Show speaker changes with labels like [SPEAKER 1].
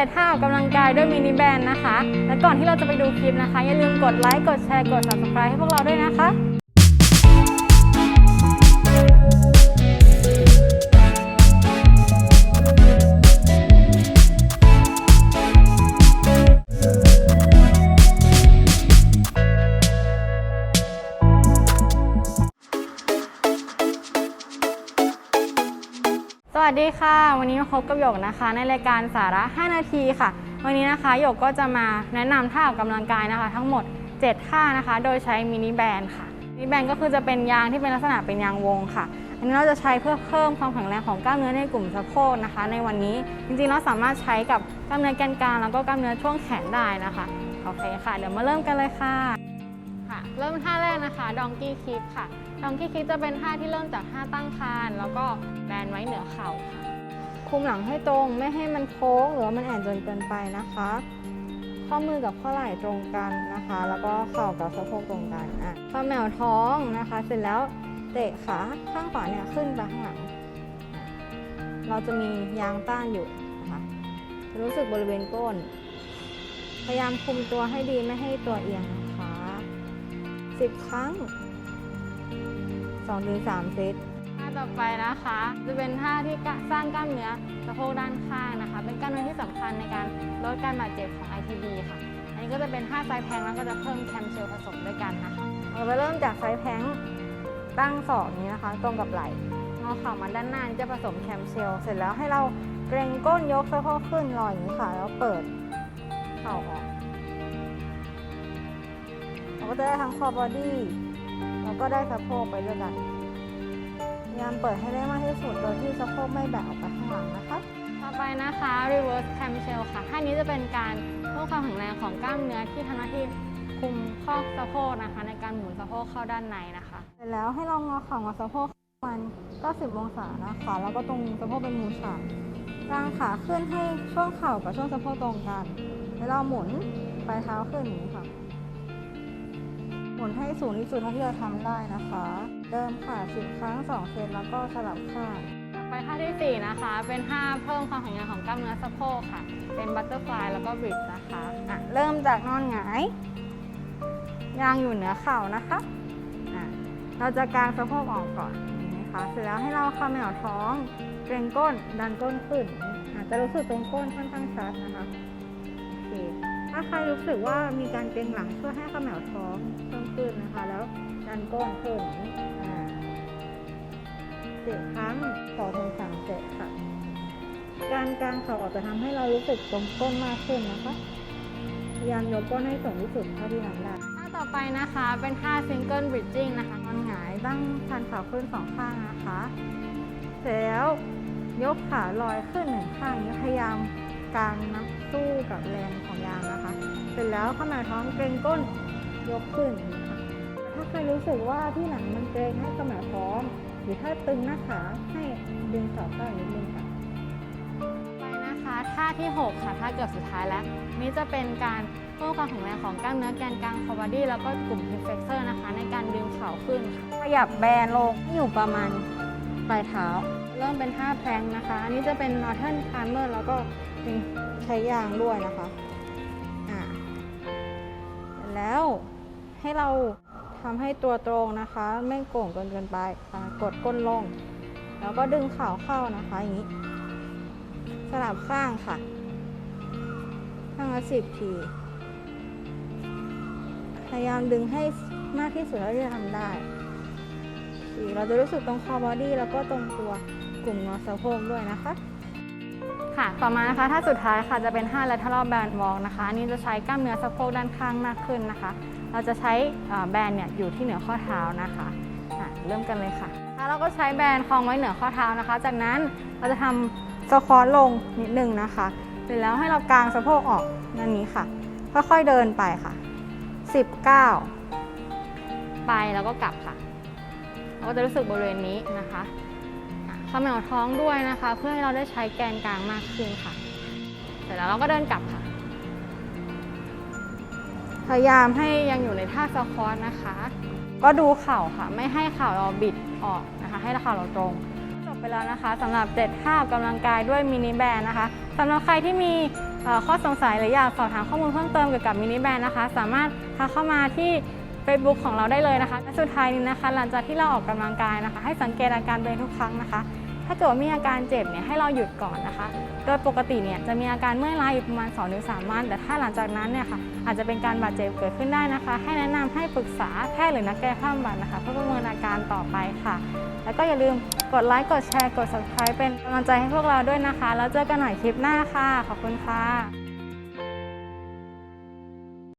[SPEAKER 1] 7ท่าออกกำลังกายด้วยมินิแบนนะคะ และก่อนที่เราจะไปดูคลิปนะคะ อย่าลืมกดไลค์ กดแชร์ กด subscribe ให้พวกเราด้วยนะคะ วัสดีค่ะ วันนี้มาพบกับหยกนะคะ ในรายการสาระ 5 นาทีค่ะ วันนี้นะคะหยกก็จะมาแนะนำท่าออกกำลังกายนะคะ ทั้งหมด 7 ท่านะคะ โดยใช้มินิแบนค่ะมินิแบนก็คือจะเป็นยางที่เป็นลักษณะเป็นยางวงค่ะ อันนี้เราจะใช้เพื่อเพิ่มความแข็งแรงของกล้ามเนื้อในกลุ่มสะโพกนะคะ ในวันนี้จริงๆเราสามารถใช้กับกล้ามเนื้อแกนกลางแล้วก็กล้ามเนื้อช่วงแขนได้นะคะโอเคค่ะ เดี๋ยวมาเริ่มกันเลยค่ะ เริ่มท่าแรกนะคะดองกี้คิกค่ะดองกี้คิกจะเป็นท่าที่เริ่มจากท่าตั้งคานแล้วก็แบนไว้เหนือเข่าค่ะ คุมหลังให้ตรงไม่ให้มันโค้งหรือว่ามันแอนจนเกินไปนะคะ ข้อมือกับข้อไหล่ตรงกันนะคะ แล้วก็เข่ากับสะโพกตรงกันอะข้อแมวท้องนะคะ เสร็จแล้วเตะขาข้างขวาเนี่ยขึ้นไปข้างหลัง เราจะมียางต้านอยู่นะคะรู้สึกบริเวณก้น พยายามคุมตัวให้ดีไม่ให้ตัวเอียงนะคะ 10 ครั้ง2-3เซตท่าต่อไปนะคะ จะเป็นท่าที่กะสร้างกล้ามเนื้อสะโพกด้านข้างนะคะ เป็นกล้ามเนื้อที่สำคัญในการลดการบาดเจ็บของ ITB ค่ะ อันนี้ก็จะเป็นท่าไซด์แพลงก์แล้วก็จะเพิ่มแคมเชลผสมด้วยกันนะคะเราจะเริ่มจากไซด์แพลงก์ตั้งศอกนี้นะคะ ตรงกับไหล่งอเข่ามาด้านหน้านี่จะผสมแคมเชลเสร็จแล้วให้เราเกรงก้นยกสะโพกขึ้นลอยอย่างนี้ค่ะ แล้วเปิดเข่าออก เราก็จะได้ทั้งคอบอดี้แล้วก็ได้สะโพกไปด้วยกันพยายามเปิดให้ได้มากที่สุดโดยที่สะโพกไม่แบกออกไปข้างหลังนะคะต่อไปนะคะ reverse clamshell ค่ะท่านี้จะเป็นการเพิ่มความแข็งแรงของกล้ามเนื้อที่ทำหน้าที่คุมข้อสะโพกนะคะ ในการหมุนสะโพกเข้าด้านในนะคะเสร็จแล้วให้เรางอเข่างอสะโพกประมาณ90องศานะคะแล้วก็ตรงสะโพกเป็นมูฉากกางขาขึ้นให้ช่วงเข่ากับช่วงสะโพกตรงกันแล้วเราหมุนปลายเท้าขึ้นอย่างนี้ค่ะ หมุนให้สูงที่สุดเท่าที่เราทำได้นะคะ เดิมค่ะสิบครั้งสองเซตแล้วก็สลับข้างต่อไปท่าที่ 4 นะคะ เป็นท่าเพิ่มความแข็งแรงของกล้ามเนื้อสะโพกค่ะ เป็นบัตเตอร์ฟลายแล้วก็บริดนะคะอะเริ่มจากนอนหงายยางอยู่เหนือเข่านะคะอะเราจะกางสะโพกออกก่อนนะคะเสร็จแล้วให้เราคำแมวท้องเกรงก้นดันก้นขึ้นอาจจะรู้สึกตรงก้นค่อนข้างชัดนะคะ ถ้าใครรู้สึกว่ามีการเกร็งหลังช่วยให้ขมแมวท้องเพิ่มขึ้นนะคะ แล้วดันก้นขึ้นเจ็ดครั้งต่อถึงสามเซตค่ะ การกางเข่าออกจะทำให้เรารู้สึกตรงก้นมากขึ้นนะคะพยายามยกก้นให้สูงที่สุดเท่าที่ทำได้ท่าต่อไปนะคะเป็นท่า single bridging นะคะนอนหงายตั้งชันเข่าขึ้นสองข้างนะคะ แล้วยกขาลอยขึ้นหนึ่งข้างพยายาม กางนับสู้กับแรงของยางนะคะ เสร็จแล้วขมาท้องเกรงก้นยกขึ้นอย่างนี้ค่ะถ้าใครรู้สึกว่าที่หลังมันเกรงให้ขมาท้องหรือถ้าตึงหน้าขาให้ดึงเข่าเข้านิดนึงค่ะไปนะคะท่าที่ 6 ค่ะท่าเกือบสุดท้ายแล้ว นี้จะเป็นการเพิ่มความแข็งแรงของกล้ามเนื้อแกนกลางคอบอดี้แล้วก็กลุ่ม hip flexor นะคะ ในการดึงเข่าขึ้นค่ะขยับแบนลงให้อยู่ประมาณปลายเท้า เริ่มเป็นท่าแพลงก์นะคะ อันนี้จะเป็น northern climber แล้วก็ เป็นใช้ยางด้วยนะคะอ่าแล้วให้เราทำให้ตัวตรงนะคะ ไม่โก่งเกินเกินไปกดก้นลง แล้วก็ดึงเข่าเข้านะคะอย่างนี้สลับข้างค่ะ ข้างละสิบทีพยายามดึงให้มากที่สุดเท่าที่จะทำได้สีเราจะรู้สึกตรงคอบอดี้แล้วก็ตรงตัวกลุ่มงอสะโพกด้วยนะคะ ค่ะ ต่อมานะคะท่าสุดท้ายค่ะจะเป็นท่า lateral band walk นะคะนนี้จะใช้กล้ามเนื้อสะโพกด้านข้างมากขึ้นนะคะ เราจะใช้แบนเนี่ยอยู่ที่เหนือข้อเท้านะคะะเริ่มกันเลยค่ะแล้วเราก็ใช้แบนคล้องไว้เหนือข้อเท้านะคะ จากนั้นเราจะทำสควอตลงนิดนึงนะคะเสร็จแล้วให้เรากางสะโพกออกนั่นนี้ค่ะ ค่อยๆเดินไปค่ะ 19 ไปแล้วก็กลับค่ะ เราก็จะรู้สึกบริเวณนี้นะคะ ขมวท้องด้วยนะคะ เพื่อให้เราได้ใช้แกนกลางมากขึ้นค่ะ เสร็จแล้วเราก็เดินกลับค่ะ พยายามให้ยังอยู่ในท่าสควอตนะคะ ก็ดูเข่าค่ะ ไม่ให้เข่าเราบิดออกนะคะ ให้เข่าเราตรงจบไปแล้วนะคะสำหรับ 7 ท่าออกกำลังกายด้วยมินิแบนนะคะสำหรับใครที่มีข้อสงสัยหรืออยากสอบถามข้อมูลเพิ่มเติมเกี่ยวกับมินิแบนนะคะ สามารถทักเข้ามาที่ Facebook ของเราได้เลยนะคะและสุดท้ายนี้นะคะ หลังจากที่เราออกกำลังกายนะคะ ให้สังเกตอาการตัวเองทุกครั้งนะคะ ถ้าเกิดว่ามีอาการเจ็บเนี่ยให้เราหยุดก่อนนะคะ โดยปกติเนี่ยจะมีอาการเมื่อยล้าอยู่ประมาณ 2-3 วัน แต่ถ้าหลังจากนั้นเนี่ยค่ะอาจจะเป็นการบาดเจ็บเกิดขึ้นได้นะคะ ให้แนะนำให้ปรึกษาแพทย์หรือนักกายภาพบำบัดนะคะ เพื่อประเมินอาการต่อไปค่ะ แล้วก็อย่าลืมกดไลค์กดแชร์กด subscribe เป็นกำลังใจให้พวกเราด้วยนะคะ แล้วเจอกันใหม่คลิปหน้าค่ะ ขอบคุณค่ะ